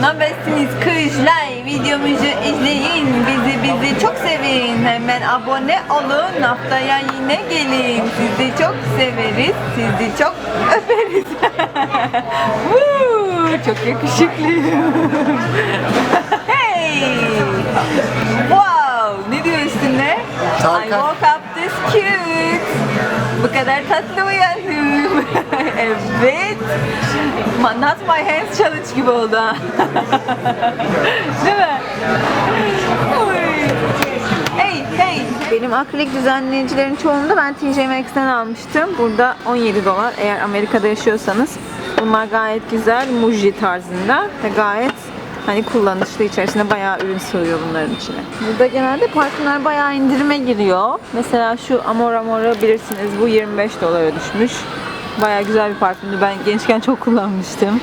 Nabesiniz kızlar videomuzu izleyin. Bizi bizi çok sevin. Hemen abone olun. Haftaya yine gelin. Sizi çok severiz. Sizi çok öperiz çok yakışıklıyım hey! Wow! Ne diyor üstünde? I woke up cute bu kadar tatlı uyandım evet Not my hands challenge gibi oldu. Değil mi? Hey hey. Benim akrilik düzenleyicilerin çoğunu da ben TJ Maxx'ten almıştım. Burada 17 dolar. Eğer Amerika'da yaşıyorsanız bunlar gayet güzel. Muji tarzında ve gayet hani kullanışlı içerisinde bayağı ürün sığıyor bunların içine. Burada genelde parfümler bayağı indirime giriyor. Mesela şu Amor Amor'u bilirsiniz. Bu 25 dolara düşmüş. Bayağı güzel bir parfümdü. Ben gençken çok kullanmıştım.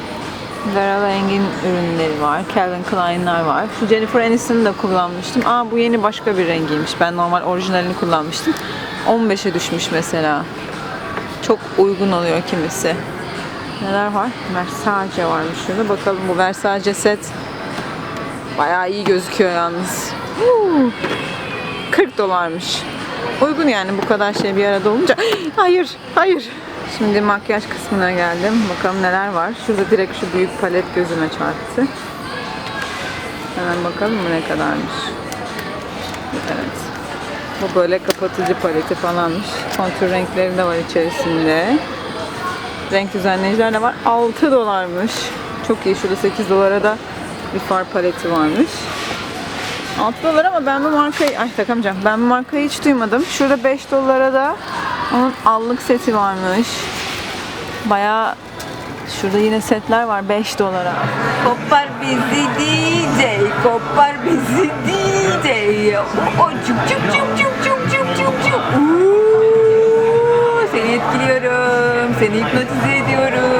Vera Wang'in ürünleri var. Calvin Klein'ler var. Şu Jennifer Aniston'u da kullanmıştım. Aa bu yeni başka bir rengiymiş. Ben normal orijinalini kullanmıştım. 15'e düşmüş mesela. Çok uygun oluyor kimisi. Neler var? Versace varmış şurada. Bakalım bu Versace set bayağı iyi gözüküyor yalnız. Huu. 40 dolarmış. Uygun yani bu kadar şey bir arada olunca. Hayır, hayır. Şimdi makyaj kısmına geldim. Bakalım neler var. Şurada direkt şu büyük palet gözüme çarptı. Hemen bakalım bu ne kadarmış. Evet. Bu böyle kapatıcı paleti falanmış. Kontür renkleri de var içerisinde. Renk düzenleyiciler de var. 6 dolarmış. Çok iyi. Şurada 8 dolara da bir far paleti varmış. 6 dolar ama ben bu markayı ay takamayacağım. Ben bu markayı hiç duymadım. Şurada 5 dolara da onun allık seti varmış. Bayağı şurada yine setler var 5 dolara. Kopar bizi DJ, kopar bizi DJ. O çuk çuk çuk çuk çuk çuk çuk çuk. Seni etkiliyorum, seni hipnotize ediyorum.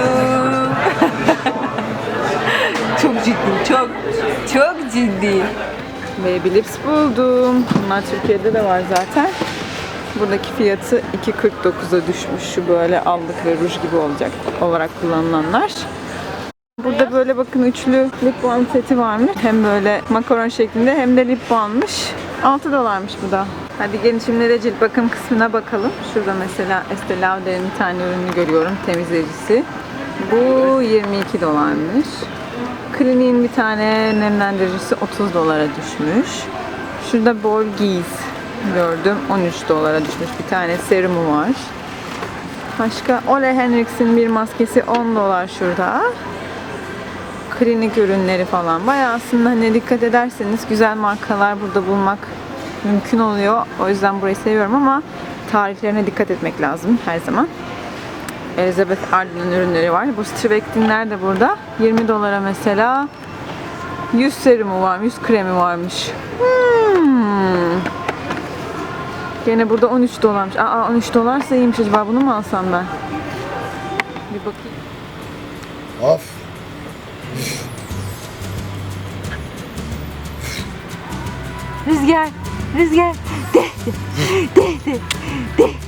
Çok çok, ciddi. Baby Lips buldum. Bunlar Türkiye'de de var zaten. Buradaki fiyatı 2.49'a düşmüş. Şu böyle allık ve ruj gibi olacak olarak kullanılanlar. Burada böyle bakın üçlü lip balm seti varmış. Hem böyle makaron şeklinde hem de lip balmmış. 6 dolarmış bu da. Hadi gelin şimdi de cilt bakım kısmına bakalım. Şurada mesela Estee Lauder'in bir tane ürünü görüyorum temizleyicisi. Bu 22 dolarmış. Clinique'in bir tane nemlendiricisi 30 dolara düşmüş. Şurada Borgese gördüm 13 dolara düşmüş. Bir tane serumu var. Başka Ole Henriksen bir maskesi 10 dolar şurada. Klinik ürünleri falan. Bayağı aslında hani dikkat ederseniz güzel markalar burada bulmak mümkün oluyor. O yüzden burayı seviyorum ama tarihlerine dikkat etmek lazım her zaman. Elizabeth Arden'ın ürünleri var. Bu Strivectin'ler de burada. 20 dolara mesela 100 serumu var, 100 kremi varmış. Hmm. Gene burada 13 dolarmış. Aa 13 dolarsa iyiymiş acaba bunu mu alsam ben? Bir bakayım. Of. Rüzgar, rüzgar. De, de, de, de, de,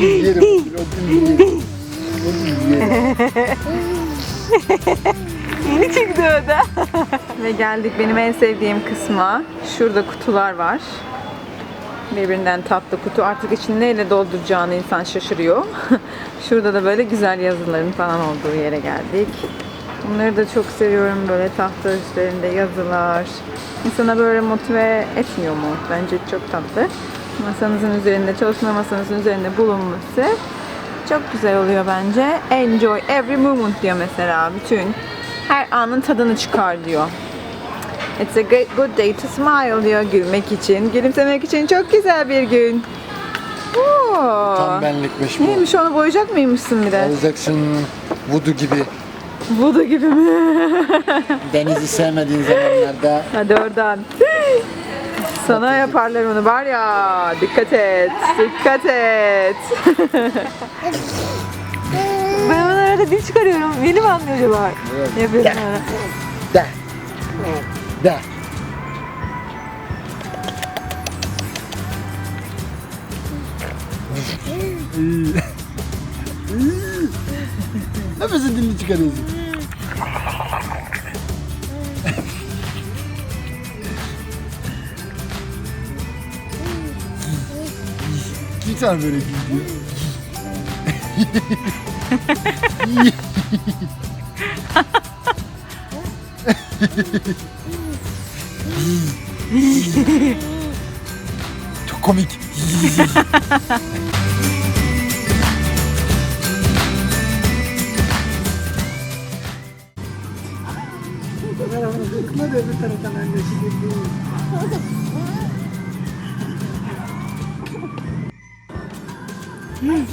Yerim. Yerim. Yeni çıktı o da. Ve geldik benim en sevdiğim kısma. Şurada kutular var. Birbirinden tatlı kutu. Artık içini neyle dolduracağını insan şaşırıyor. Şurada da böyle güzel yazıların falan olduğu yere geldik. Bunları da çok seviyorum. Böyle tahta üstlerinde yazılar. İnsana böyle motive etmiyor mu? Bence çok tatlı. Masanızın üzerinde, çalışma masanızın üzerinde bulunması çok güzel oluyor bence. Enjoy every moment diyor mesela. Bütün her anın tadını çıkar diyor. It's a great, good day to smile diyor gülmek için. Gülümsemek için çok güzel bir gün. Oo. Tam benlikmiş bu. Neymiş onu boyayacak mıymışsın bir de? Alacaksın vudu gibi. Voodoo gibi mi? Denizi sevmediğin zamanlarda Hadi oradan. Sana yaparlar onu var ya. Dikkat et. Dikkat et. ben ona arada dil çıkarıyorum. Beni mi anlıyor acaba? Yapıyorum ona. de. De. Nefesi dilini çıkarıyorsun. insan böyle gidiyor? Çok komik. Kamera bana bakma da öbür taraftan annesi geliyor. うん。